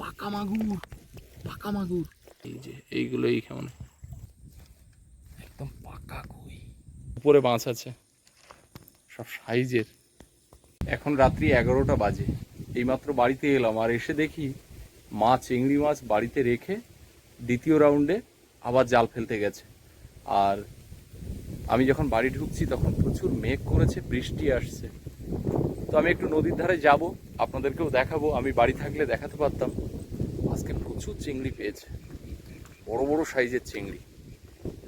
পাকা মাগুর পাকা মাগুর। এই যে এইগুলোই কেমন? একদম পাকা কই। উপরে মাছ আছে সব সাইজের। এখন রাত্রি এগারোটা বাজে এইমাত্র বাড়িতে এলাম আর এসে দেখি মাছ চিংড়ি মাছ বাড়িতে রেখে দ্বিতীয় রাউন্ডে আবার জাল ফেলতে গেছে। আর আমি যখন বাড়ি ঢুকছি তখন প্রচুর মেঘ করেছে বৃষ্টি আসছে। তো আমি একটু নদীর ধারে যাব, আপনাদেরকেও দেখাবো। আমি বাড়ি থাকলে দেখাতে পারতাম। আজকে প্রচুর চিংড়ি পেয়েছে। বড় বড় সাইজের চিংড়ি।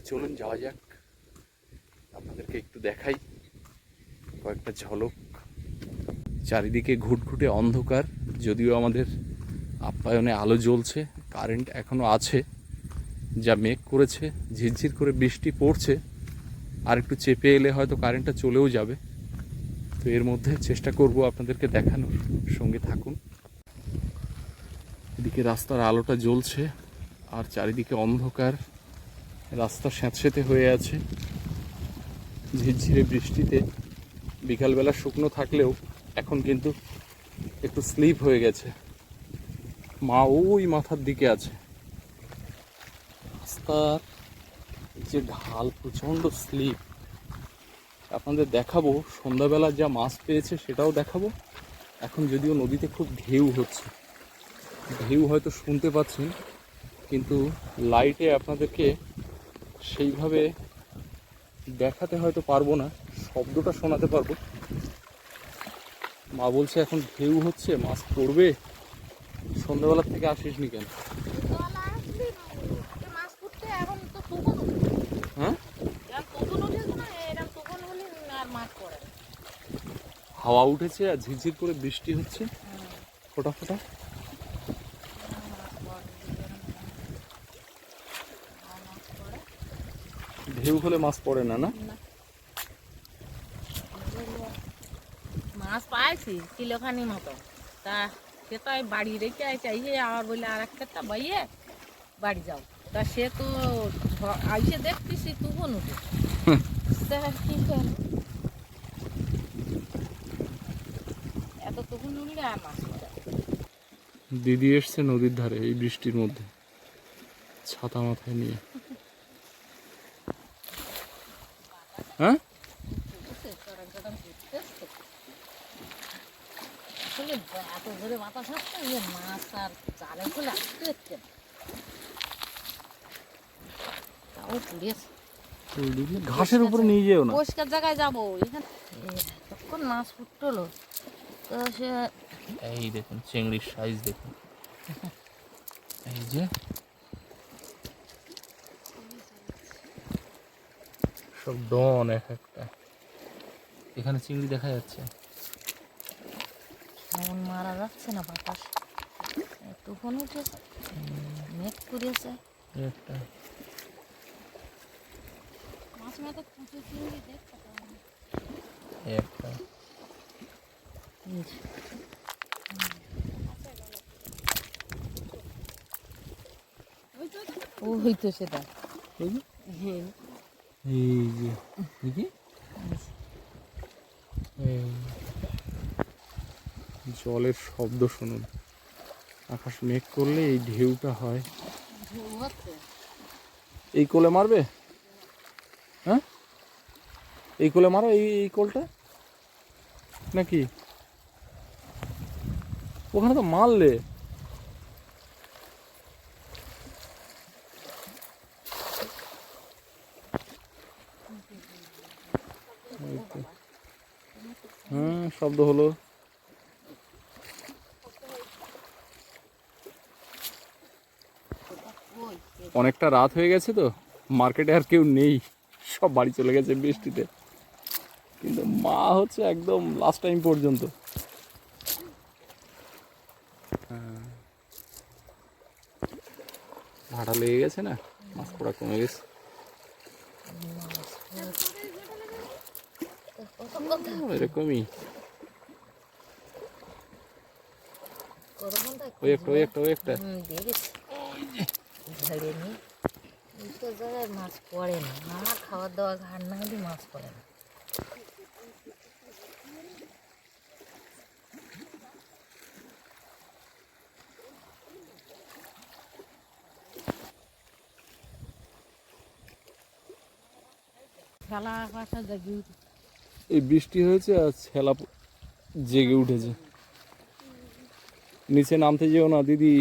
চলুন যাওয়া যাক। আপনাদেরকে একটু দেখাই। কয়েকটা ঝলক। চারিদিকে ঘুটঘুটে অন্ধকার, যদিও আমাদের আপ্যায়নে আলো জ্বলছে, কারেন্ট এখনও আছে, যা মেঘ করেছে, ঝিরঝির করে বৃষ্টি পড়ছে, আর একটু চেপে এলে হয়তো কারেন্টটা চলেও যাবে। তো এর মধ্যে চেষ্টা করব আপনাদেরকে দেখানোর। সঙ্গে থাকুন। এদিকে রাস্তার আলোটা জ্বলছে, আর চারিদিকে অন্ধকার। রাস্তা স্যাঁতস্যাঁতে হয়ে আছে। ঝিরঝিরে বৃষ্টিতে। বিকালবেলা শুকনো থাকলেও এখন কিন্তু একটু স্লিপ হয়ে গেছে। মা ওই মাথার দিকে আছে। রাস্তার যে ঢাল, প্রচণ্ড স্লিপ। আপনাদের দেখাবো। সন্ধ্যাবেলা যা মাছ পেয়েছে সেটাও দেখাবো। এখন যদিও নদীতে খুব ঢেউ হচ্ছে। ঢেউ হয়তো শুনতে পাচ্ছেন, কিন্তু লাইটে আপনাদেরকে সেইভাবে দেখাতে হয়তো পারব না, শব্দটা শোনাতে পারব। মা বলছে, এখন ঢেউ হচ্ছে, মাছ পড়বে। সন্ধ্যাবেলার থেকে আসিস নি কেন জল আসলে মাছ ফুটতে এখন তো তুফান উঠে। হ্যাঁ এরম তুফান উঠেছে না, এরম তুফান হলে আর মাছ পড়ে না। হাওয়া উঠেছে আর ঝিরঝির করে বৃষ্টি হচ্ছে। ফোটা ফোটা। ঢেউ হলে মাছ পড়ে না না। মাছ পাইছি কিলোখানি মতো। তা সে তো বাড়ি রেখে চাইছে আবার বলে আর একটা বাইয়ে বাড়ি যাও। তা সে তো আইসে দেখতেছি তুফান উঠে তা কি করব? এত তুফান উঠলে আর মাছ পড়ে না। দিদি এসছে নদীর ধারে এই বৃষ্টির মধ্যে। ছাতা মাথায় নিয়ে। হ্যাঁ? এত ধরে বাতাস আসছে যে মাছ আর আসতে তাও পুড়িয়েছে ঘাসের উপরে নিয়ে যেও না। পরিষ্কার জায়গায় যাব। এখানে তখন মাছ ফুটলো। তো সে এই দেখুন চিংড়ির সাইজ দেখুন। এই যে। সব ডন এক একটা। এখানে চিংড়ি দেখা যাচ্ছে। এমন মারা যাচ্ছে না বাতাস তুফান উঠেছে। মেঘ করিয়েছে। একটা। মাছ মাথা কুচে চিংড়ি দেখতে একটা। সেটা। হ্যাঁ। এই যে দেখি জলের শব্দ শুনুন। আকাশ মেঘ করলে এই ঢেউটা হয়। এই কোলে মারবে? হ্যাঁ? এই কোলে মারো এই এই কোলটা? নাকি? ওখানে তো মারলে। হ্যাঁ শব্দ হলো। অনেকটা রাত হয়ে গেছে তো মার্কেটে আর কেউ নেই, সব বাড়ি চলে গেছে বৃষ্টিতে। কিন্তু মা হচ্ছে একদম লাস্ট টাইম পর্যন্ত। হ্যাঁ। ভাড়া লেগে গেছে না? মাছ পড়া কমে গেছে। এরকমই। একটা মাছ পড়ে না খাবার দাওয়া ঘাট না মাছ পড়ে না। খেলা পাশা জাগি এই বৃষ্টি হয়েছে আর ছেলা জেগে উঠেছে। নিচে নামতে যেও না দিদি।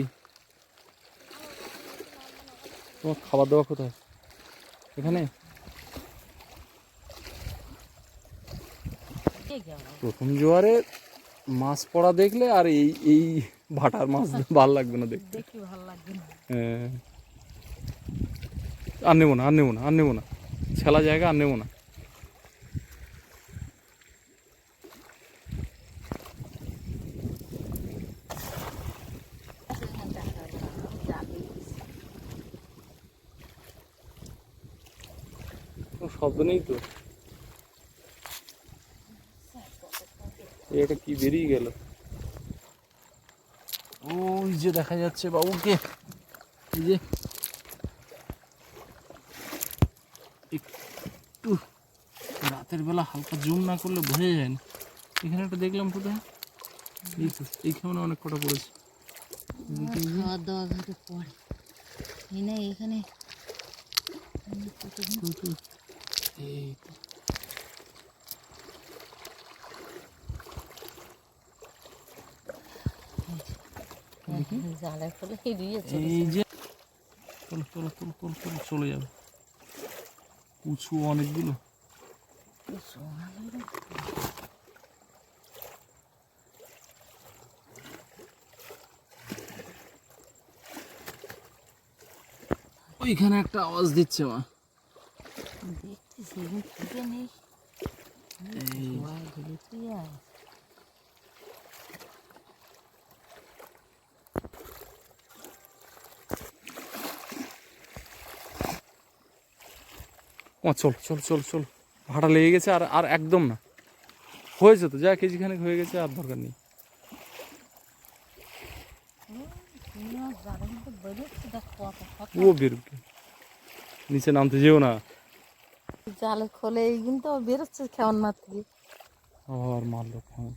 তোমার খাবার দাওয়া কোথায়? এখানে? প্রথম জোয়ারে মাছ পড়া দেখলে আর এই এই ভাটার মাছ ভালো লাগবে না দেখতে। হ্যাঁ। আর নেব না আর নেব না আর নেব না। ছেলা জায়গা আর নেব না। শব্দ নেই তো। একটা কি বেরিয়ে গেল? ওই যে দেখা যাচ্ছে বাবুকে। এই যে একটু রাতের বেলা হালকা জুম না করলে বোঝা যায় না। এখানে একটা দেখলাম কোথায়? এই তো এইখানে অনেক কটা পড়েছে। খাওয়া দাওয়া ঘাটে পড়ে এই না এখানে। এই তো। এই যে চলো চলো চলো চলো চলে যাবে। উঁচু অনেকগুলো ওইখানে একটা আওয়াজ দিচ্ছে মা দেখছি সেদিন ফুটে নেই এই ভয় ধরেছি আর ও চল চল চল চল। ভাড়া লেগে গেছে আর আর একদম না। হয়েছে তো যা কেজি খানেক হয়ে গেছে আর দরকার নেই। ও বেরোবে নিচে নামতে যেও না। জালে খোলে এই কিন্তু বেরোচ্ছে কেমন মার থেকে আর মারলো কেমন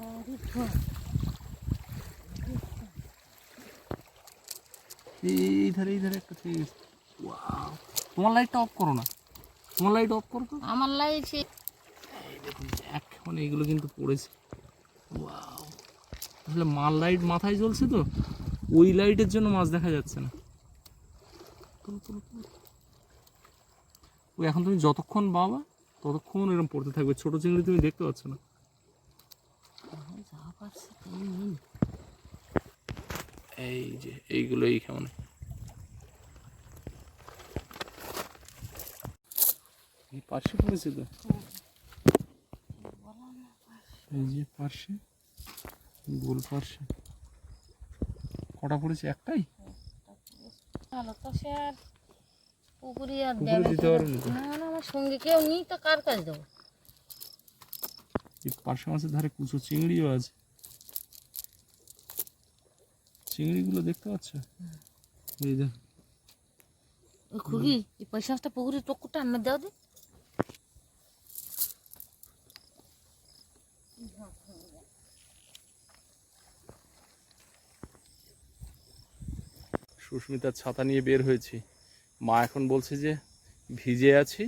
আরে এই ধারে এই ধারে একটা থেকে গেছে। তোমার লাইটটা অফ করো না। তোমার লাইট অফ করো তো। আমার লাগছে এই দেখুন এখন এইগুলো কিন্তু পড়েছে। ওয়াও আসলে মাল লাইট মাথায় জ্বলছে তো? ওই লাইটের জন্য মাছ দেখা যাচ্ছে না। ওই এখন তুমি যতক্ষণ বাবা ততক্ষণ এরকম পড়তে থাকবে। ছোট চিংড়ি তুমি দেখতে পাচ্ছ না যা পারছে তাই নিন এই যে এইগুলো এই কেমন? এই পার্শ্বে পড়েছে তো এই যে পার্শ্বে গোল পার্শ্বে। কটা পড়েছে? একটাই? ভালো তো সে আর পুকুরি আর দেবে না না না আমার সঙ্গে কেউ নেই তো কার কাছে দেবো? এই পার্শ্বে মাছের ধারে কুচো চিংড়িও আছে। চিংড়িগুলো দেখতে পাচ্ছ? এই যে। খুকি এই পয়সাটা পুকুরের টুকুরটা আন্না দাও দে। সুস্মিতার ছাতা নিয়ে বের হয়েছি। মা এখন বলছে যে ভিজে আছি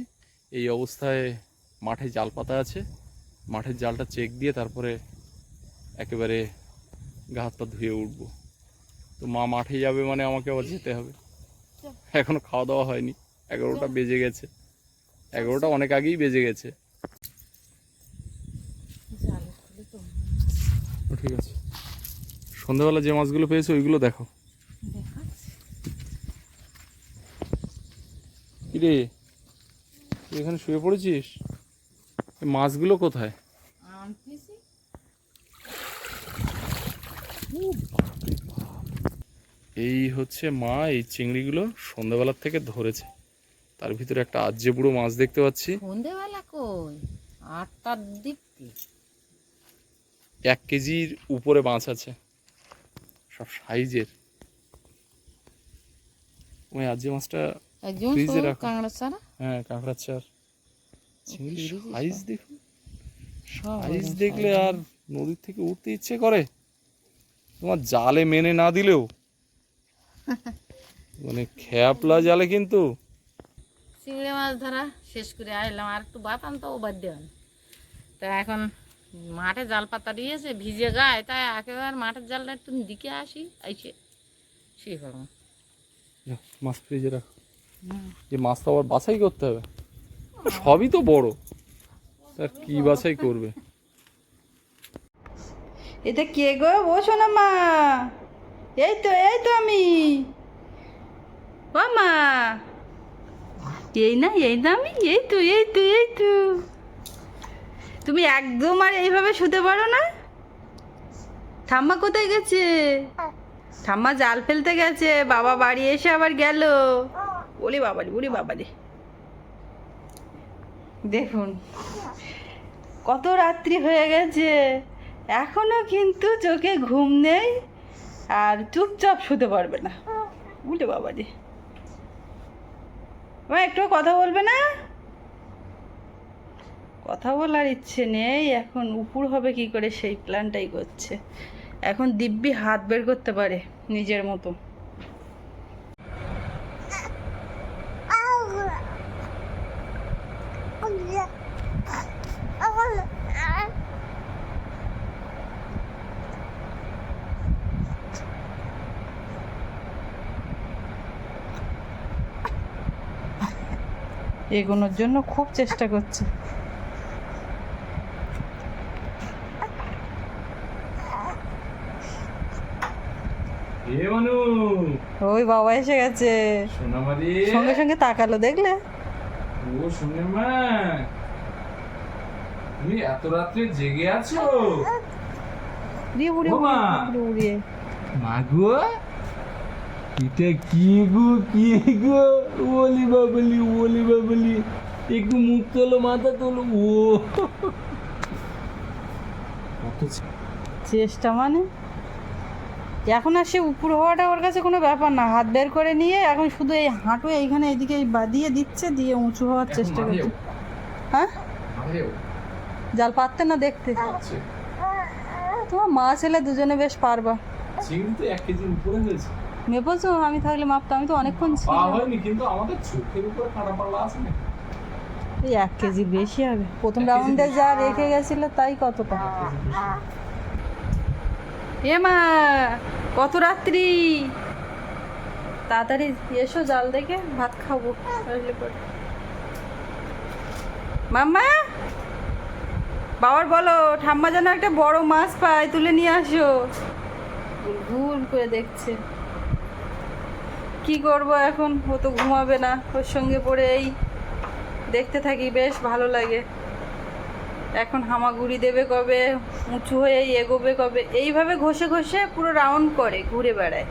এই অবস্থায় মাঠে জাল পাতা আছে। মাঠের জালটা চেক দিয়ে তারপরে একেবারে গা হাত পা ধুয়ে উঠবো। তো মা মাঠে যাবে মানে আমাকে আবার যেতে হবে। এখনও খাওয়া দাওয়া হয়নি। এগারোটা বেজে গেছে। এগারোটা অনেক আগেই বেজে গেছে। ঠিক আছে। সন্ধ্যাবেলা যে মাছগুলো পেয়েছে ওইগুলো দেখো কিরে তুই এখানে শুয়ে পড়েছিস? মাছগুলো কোথায়? এই হচ্ছে মা এই চিংড়িগুলো সন্ধ্যাবেলার থেকে ধরেছে। তার ভিতরে একটা আজ্জে বুড়ো মাছ দেখতে পাচ্ছি। সন্ধেবেলা কই? আটটার দিক। এক কেজির উপরে মাছ আছে। সব সাইজের। ওই আজ্জে মাছটা ফ্রিজে রাখো। কাঁকড়া ছাড়া হ্যাঁ কাঁকড়ার চার। সাইজ দেখুন। সাইজ দেখলে আর নদীর থেকে উঠতে ইচ্ছে করে। তোমার জালে মেনে না দিলেও মানে খেয়াপলা জালে কিন্তু। চিংড়ি মাছ ধরা শেষ করে আসলাম আর একটু বাতাম তো ও বাদ দেওয়ান তা এখন মাঠে জাল পাতা দিয়েছে ভিজে গায়ে তাই একেবারে মাঠের জালটা একটু দিকে আসি আইসে সে করব। যা, মাছ ফ্রিজে রাখ। যে মাছ তো আবার বাছাই করতে হবে। সবই তো বড়। তার কি বাছাই করবে? এটা কে গো? বসো না মা। এই তো এই তো আমি মা। এই না এই না আমি। এই তো এই তো এই তো তুমি একদম আর এইভাবে শুতে পারো না। ঠাম্মা কোথায় গেছে? ঠাম্মা জাল ফেলতে গেছে। বাবা বাড়ি এসে আবার গেল। ওরে বাবারি ওরে বাবারি। দেখুন, কত রাত্রি হয়ে গেছে। এখনও কিন্তু চোখে ঘুম নেই। আর চুপচাপ শুতে পারবে না। উল্টে বাবা রে মা একটু কথা বলবে না? কথা বলার ইচ্ছে নেই। এখন উপুর হবে কি করে? সেই প্ল্যানটাই করছে। এখন দিব্যি হাত বের করতে পারে নিজের মতো। এগোনোর জন্য খুব চেষ্টা করছে। ওই বাবা এসে গেছে। সঙ্গে সঙ্গে তাকালো দেখলে? ও শুনে মা। তুমি এত রাত্রে জেগে আছো? দিয়ে বুড়ি ও মা। এটা কি গো কি গো? ওলি বাবলি ওলি বাবলি। একটু মুখ তোলো মাথা তোলো। ও। চেষ্টা মানে? এখন আর সে উপর হওয়াটা ওর কাছে কোনো ব্যাপার না। হাত বের করে নিয়ে এখন শুধু এই হাঁটু এইখানে এদিকে বাদিয়ে দিচ্ছে দিয়ে উঁচু হওয়ার চেষ্টা করছে। হ্যাঁ? জাল পারতে না দেখতে? তোমার মা ছেলে দুজনে বেশ পারবা। এক কেজির উপরে হয়েছে। মেপোছো আমি থাকলে মাপতাম আমি তো অনেকক্ষণ ছিলাম। হয়নি কিন্তু আমাদের চোখের উপরে কাটা পাল্লা আছে না এই এক কেজি বেশি হবে। প্রথম রাউন্ডে যা রেখে গেছিল তাই কতটা এ মা কত রাত্রি? তাড়াতাড়ি এসো জাল দেখে ভাত খাব। মাম্মা বাবার বলো ঠাম্মা যেন একটা বড় মাছ পায় তুলে নিয়ে আসো। ঘুর করে দেখছে। কি করব এখন? ও তো ঘুমাবে না। ওর সঙ্গে পড়ে এই দেখতে থাকি, বেশ ভালো লাগে। এখন হামাগুড়ি দেবে কবে? উঁচু হয়ে এগোবে কবে? এইভাবে ঘষে ঘষে পুরো রাউন্ড করে, ঘুরে বেড়ায়।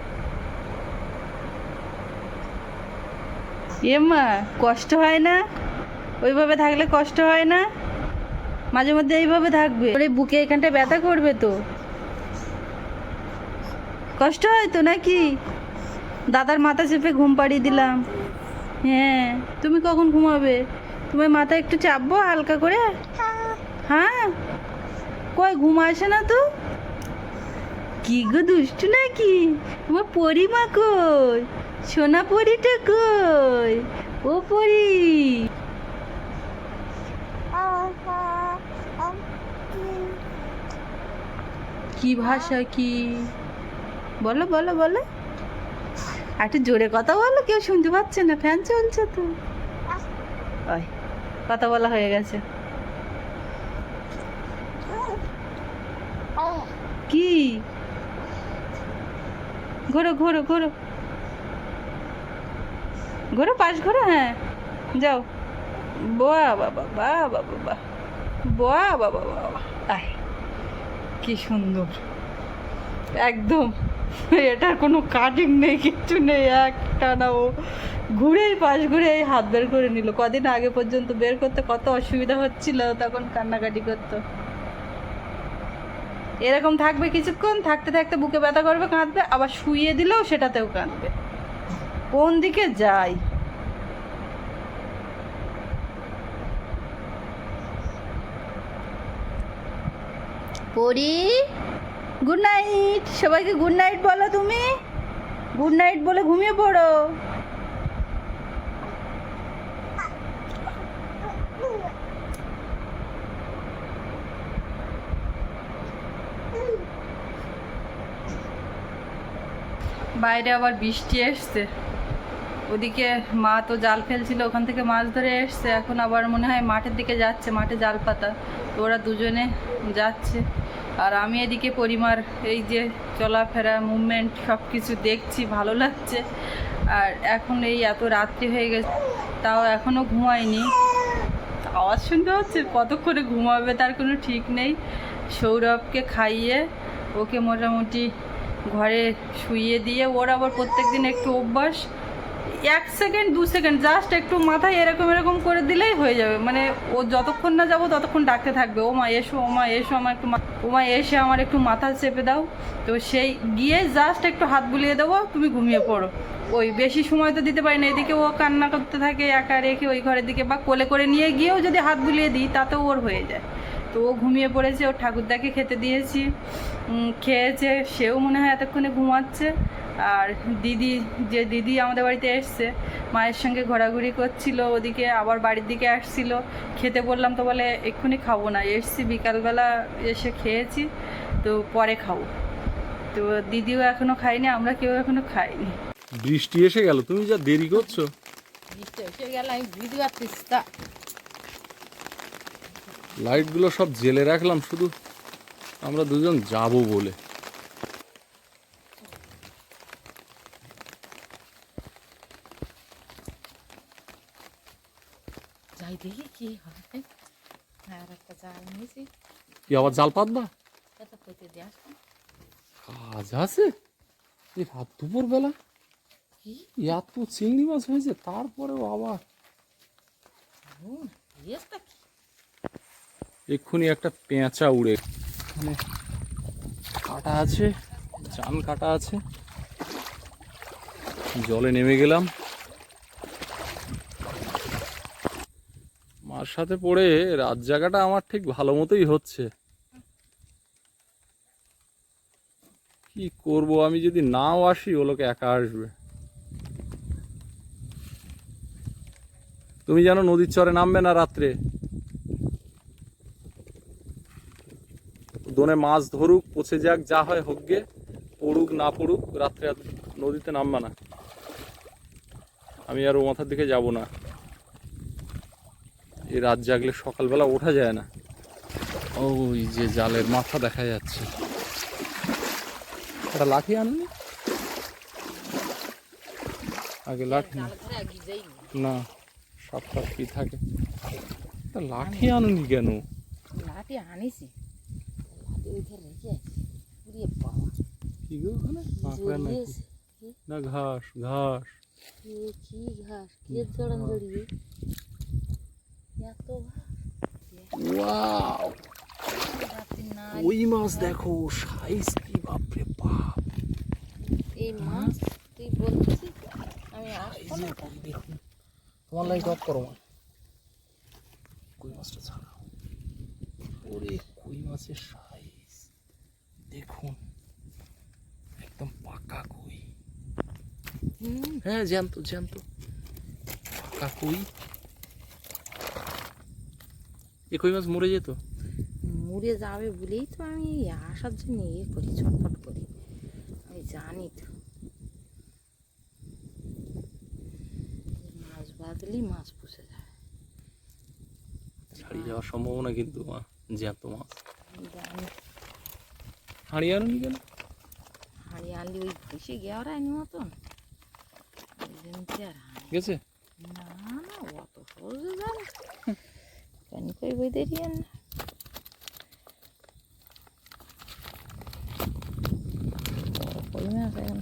এমা কষ্ট হয় না? ওইভাবে থাকলে কষ্ট হয় না? মাঝে মধ্যে এইভাবে থাকবে। ওর এই বুকে এখানটা ব্যথা করবে তো। কষ্ট হয় তো নাকি? দাদার মাথা চেপে ঘুম পাড়িয়ে দিলাম। হ্যাঁ তুমি কখন ঘুমাবে? তোমার মাথা একটু চাপবো, হালকা করে? হ্যাঁ। কই, ঘুম আসে না তো? কি গো, দুষ্টু নাকি? তোমার পরিমা কই? সোনা পরিটা কই? ও পরি। কি ভাষা কি? বলো বলো বলো। আর একটু জোরে কথা বলো, কেউ শুনতে পাচ্ছে না ফ্যান চলছে তো। ওই, কথা বলা হয়ে গেছে। কি? ঘোরো ঘোরো ঘোরো। ঘোরো, পাশ ঘোরো হ্যাঁ। যাও। বাহ বাবা বাহ বাবা বাহ বাহ বাবা বাবা আয় কি সুন্দর। একদম। এটার কোনো কাটিং নেই, কিচ্ছু নেই একটা না ও ঘুরেই পাশ ঘুরে এই হাত বের করে নিল। কদিন আগে পর্যন্ত বের করতে কত অসুবিধা হচ্ছিল, তখন কান্নাকাটি করতো। এরকম থাকবে কিছুক্ষণ, থাকতে থাকতে বুকে ব্যথা করবে, কাঁদবে, আবার শুইয়ে দিলেও সেটাতেও কাঁদবে। কোন দিকে যাই? পরি? গুড নাইট সবাইকে গুড নাইট বলো তুমি। গুড নাইট বলে ঘুমিয়ে পড়ো। বাইরে আবার বৃষ্টি এসছে। ওদিকে মা তো জাল ফেলছিল, ওখান থেকে মাছ ধরে এসছে। এখন আবার মনে হয় মাঠের দিকে যাচ্ছে, মাঠে জাল পাতা। ওরা দুজনে যাচ্ছে। আর আমি এদিকে পরিমার এই যে চলাফেরা মুভমেন্ট সব কিছু দেখছি, ভালো লাগছে। আর এখন এই এত রাত্রি হয়ে গেছে, তাও এখনও ঘুমায়নি আওয়াজ শুনতে হচ্ছে, কতক্ষণে ঘুমাবে তার কোনো ঠিক নেই। সৌরভকে খাইয়ে ওকে মোটামুটি ঘরে শুইয়ে দিয়ে, ওর আবার প্রত্যেক দিন একটু অভ্যাস। এক সেকেন্ড, দু সেকেন্ড জাস্ট একটু মাথায় এরকম এরকম করে দিলেই হয়ে যাবে। মানে ও যতক্ষণ না যাব, ততক্ষণ ডাকতে থাকবে। ও মা, এসো, ও মা, এসো, আমার একটু ও মা, এসে আমার একটু মাথা চেপে দাও। তো সেই গিয়ে জাস্ট একটু হাত বুলিয়ে দেবো, তুমি ঘুমিয়ে পড়ো। ওই বেশি সময় তো দিতে পারি না। এদিকে ও কান্না করতে থাকে, একা রেখে ওই ঘরের দিকে বা কোলে করে নিয়ে গিয়েও যদি হাত বুলিয়ে দিই, তাতেও ওর হয়ে যায়। তো ও ঘুমিয়ে পড়েছে, ওর ঠাকুরদাকে খেতে দিয়েছি। খেয়েছে, সেও মনে হয় এতক্ষণে ঘুমাচ্ছে। আর দিদি যে দিদি আমাদের বাড়িতে এসছে মায়ের সঙ্গে ঘোরাঘুরি করছিল ওদিকে আবার বাড়ির দিকে আসছিল। খেতে বললাম তো বলে এক্ষুনি খাব না। এসছি বিকালবেলা এসে খেয়েছি তো পরে খাব। তো দিদিও এখনও খাইনি আমরা কেউ এখনও খাইনি। বৃষ্টি এসে গেল তুমি যা দেরি করছ। বৃষ্টি এসে গেল আমি বুঝতে পারতেছি তা। লাইটগুলো সব জেলে রাখলাম শুধু আমরা দুজন যাব বলে যাই দেখি কি হয় আর একটা জাল নিয়েছি কি আবার জাল পাতবা কাজ আছে? এই রাত দুপুর বেলা এত চিংড়ি মাছ হয়েছে তারপরেও আবার? এক্ষুনি একটা পেঁচা উড়ে। মানে কাটা আছে জান কাটা আছে। জলে নেমে গেলাম। মার সাথে পড়ে রাত জায়গাটা আমার ঠিক ভালো মতোই হচ্ছে। কি করব? আমি যদি নাও আসি, ও লোকে একা আসবে। তুমি জানো নদীর চরে নামবে না রাত্রে? দোনে মাছ ধরুক, পচে যাক, যা হয় হোক গে পড়ুক, না পড়ুক, রাত্রে নদীতে নামবে না। আমি আর ও মাথার দিকে যাব না। এই রাত জাগলে সকালবেলা ওঠা যায় না। ওই যে জালের মাথা দেখা যাচ্ছে। একটা লাঠি আননি আগে লাঠি না জাল ধরে এগিয়ে যাই না সব সব কি থাকে তা লাঠি আনুনি কেন লাঠি আনিছি লাঠি ওই ধারে রেখে আছি পুড়িয়ে পাওয়া কি গো ওখানে কাঁকড়া নাকি জড়িয়েছে না ঘাস ঘাস এ কি ঘাস কে জড়ান জড়িয়ে এত ঘাস ওয়াও রাত্রি নাই ওই মাছ দেখো সাইজ কি বাপরে বাপ এই মাছ তুই বলছিস? আমি আসব না দেখুন তোমার লাইট অফ করো মা। কই মাছটা ছাড়াও ওরে কই মাছের সাইজ দেখুন একদম পাকা কই। হ্যাঁ জ্যান্ত জ্যান্ত। পাকা কই? এ কই মাছ মরে যেত? মরে যাবে বলেই তো আমি আসার জন্য ইয়ে করি আমি জানি তো। মাছ বাঁধলেই মাছ পুষে যাবে ছাড়িয়ে যাওয়ার সম্ভাবনা কিন্তু জ্যান্ত মাছ। জানি। আনুনি কেন? হাড়ি আনলি ওই ভুষে গেওয়ার আইনি মতন। হাঁড়ি গেছে? না না অত সহজে যাবে কেন কই বই দেরি না বড় কই মাছ এখন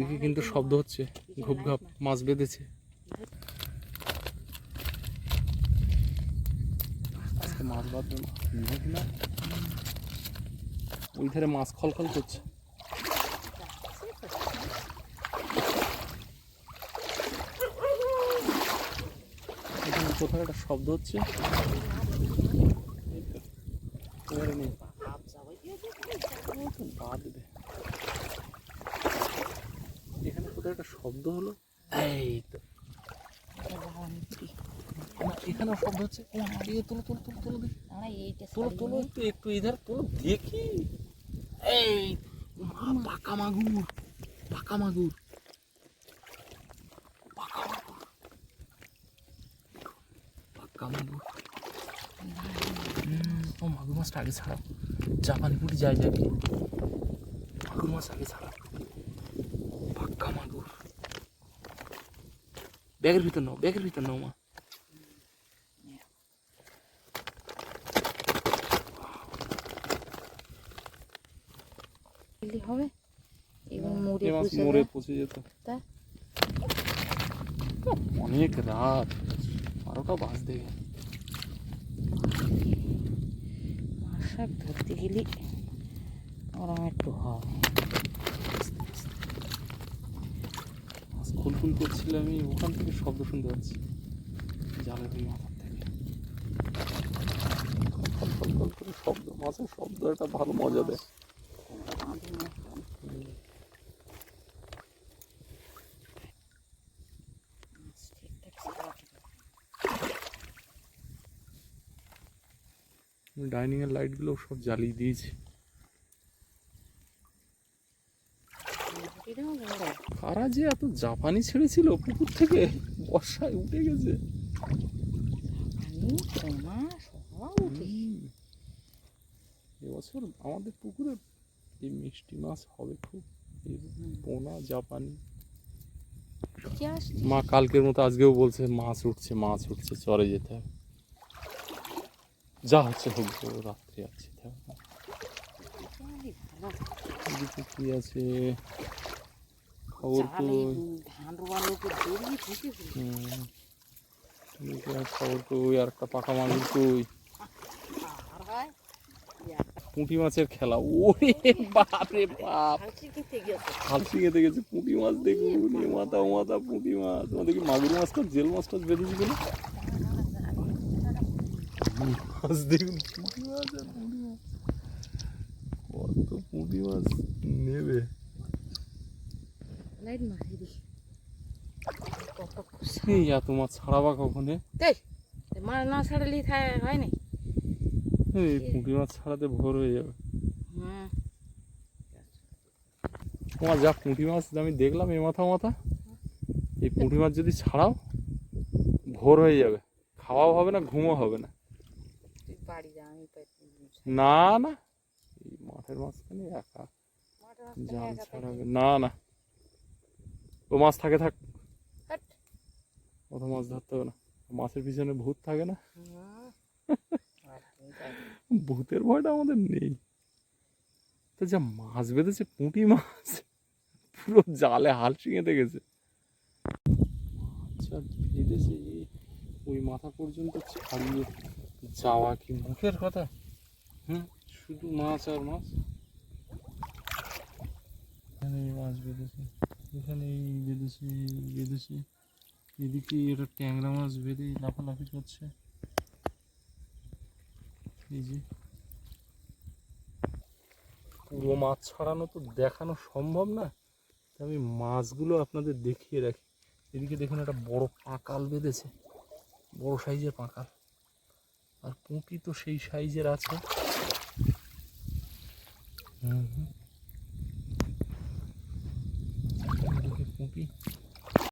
ওদিকে কিন্তু শব্দ হচ্ছে, ঘুপ ঘাপ, মাছ বেঁধেছে। মাছ বাঁধবে মাছ খলখল করছে। এখানে কোথাও একটা শব্দ হচ্ছে? এই তো, এবারে নেই। বাঁধবে হলো? এই তো। না, এখানেও শব্দ হচ্ছে। এই তোলো তোলো তোলো তোলো দেখি। আমরা এইটা তোলো তোলো একটু একটু ইধার তোলো দেখি। এই পাকা মাগুর পাকা মাগুর। পাকা মাগুর। পাকা মাগুর। ও মাগুর মাছটা আগে ছাড়াও। জাপানি পুটি যায় যায় মাগুর মাছ আগে ছাড়াও পাক্কা মাগুর ব্যাগের ভিতর নাও ব্যাগের ভিতর নাও মা দিলে হবে এবং মুড়ে পচে যেত তা? অনেক রাত বারোটা বাজতে গেল মাছ ধরতে গেলে ওরম একটু হয় মাছ খুলখুল করছিল আমি ওখান থেকে শব্দ শুনতে পাচ্ছি। জালের ওই মাথার থেকে। খল খল খল করে শব্দ মাছের শব্দ একটা ভালো মজা দেয়। ডাইনিং এর লাইটগুলো সব জ্বালিয়ে দিয়েছি। কারা যে এত জাপানি ছেড়েছিল পুকুর থেকে? বর্ষায় উঠে গেছে। এবছর আমাদের পুকুরে এই মিষ্টি মাছ হবে খুব। পোনা জাপানি। মা কালকের মতো আজকেও বলছে মাছ উঠছে মাছ উঠছে চরে যেতে হবে। যা হচ্ছে হোক রাত্রে হবে কি আছে? খবর কই আর একটা পাকা মাগুর কই পুঁটি মাছের খেলা ওরে বাপ রে বাপ হালসি খেতে গেছে পুঁটি মাছ দেখুন এ মাথা ও মাথা পুঁটি মাছ তোমাদের কি মাগুর মাছটা জেল মাছটা বেঁধেছি কিনা মাছ দেখুন পুঁটি মাছ আর পুঁটি মাছ কত পুঁটি মাছ নেবে লাইট মারি দি এই এত মাছ ছাড়াবা কখনে তাই মাছ না ছাড়ালি হয় না এই পুঁটি মাছ ছাড়াতে ভোর হয়ে যাবে। তোমার যা পুঁটি মাছ আমি দেখলাম এ মাথা মাথা এই পুঁটি মাছ যদি ছাড়াও ভোর হয়ে যাবে। খাওয়াও হবে না ঘুমও হবে না। না না। এই মাঠের মাঝখানে একা জাল ছাড়াবে। না না। ও মাছ থাকে থাক। অত মাছ ধরতে হবে না। মাছের পিছনে ভূত থাকে না। ভূতের ভয়টা আমাদের নেই। তো যা মাছ বেঁধেছে পুঁটি মাছ পুরো জালে হাল শিঙেতে গেছে। আচ্ছা বেঁধেছে ওই মাথা পর্যন্ত ছাড়িয়ে যাওয়া কি মুখের কথা? হুম শুধু মাছ আর মাছ? এখানে মাছ বেঁধেছে। এখানে এই বেঁধেছে এই এদিকে এটা ট্যাংরা মাছ বেঁধে লাফালাফি করছে। এই যে। পুরো মাছ ছড়ানো তো দেখানো সম্ভব না। আমি মাছগুলো আপনাদের দেখিয়ে রাখি। এদিকে দেখুন একটা বড় পাকাল বেঁধেছে। বড় সাইজের পাকাল। আর পুঁটি তো সেই সাইজের আছে। হুম হুম। এদিকে পুঁটি